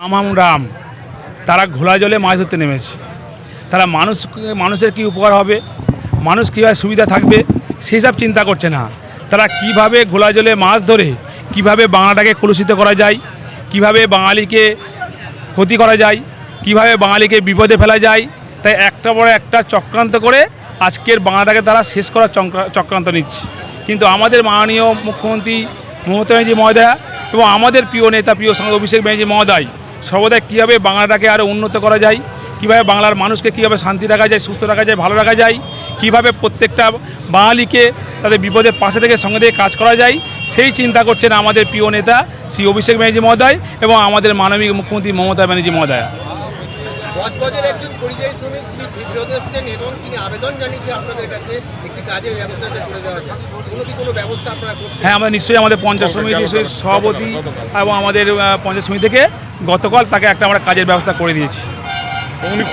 আমাম রাম তারা ঘোলা জলে মাছ ধরতে নেমেছে। তারা মানুষ মানুষের কি উপকার হবে? মানুষ কীভাবে সুবিধা থাকবে? সেই সব চিন্তা করছে না। তারা কীভাবে ঘোলা জলে মাছ ধরে, কীভাবে বাংলাটাকে কলুষিত করা যায়? কীভাবে বাঙালিকে ক্ষতি করা যায়? কীভাবে বাঙালিকে বিপদে ফেলা যায়? তাই একটা বড় একটা চক্রান্ত করে আজকের বাংলাটাকে তারা শেষ করার চক্রা- চক্রান্ত নিচ্ছে। কিন্তু আমাদের মাননীয় মুখ্যমন্ত্রী মমতা ব্যানার্জি মহোদয়া এবং আমাদের প্রিয় নেতা, প্রিয় সঙ্গে অভিষেক ব্যানার্জি মহোদয় সর্বদা কীভাবে বাংলাটাকে আরও উন্নত করা যায়, কীভাবে বাংলার মানুষকে কীভাবে শান্তি রাখা যায়, সুস্থ রাখা যায়, ভালো রাখা যায়, কীভাবে প্রত্যেকটা বাঙালিকে তাদের বিপদের পাশে থেকে সঙ্গে দিয়ে কাজ করা যায়, সেই চিন্তা করছেন আমাদের প্রিয় নেতা শ্রী অভিষেক ব্যানার্জি মহোদয় এবং আমাদের মাননীয় মুখ্যমন্ত্রী মমতা ব্যানার্জি মহোদয়া। আবেদন জানিয়েছে আপনাদের কাছে একটি কাজের ব্যবস্থা করে দেওয়া যায়। হ্যাঁ আমরা নিশ্চয়ই আমাদের পঞ্চায়েত সমিতির সভাপতি এবং আমাদের পঞ্চায়েত সমিতি থেকে গতকাল তাকে একটা আমরা কাজের ব্যবস্থা করে দিয়েছি। খুশি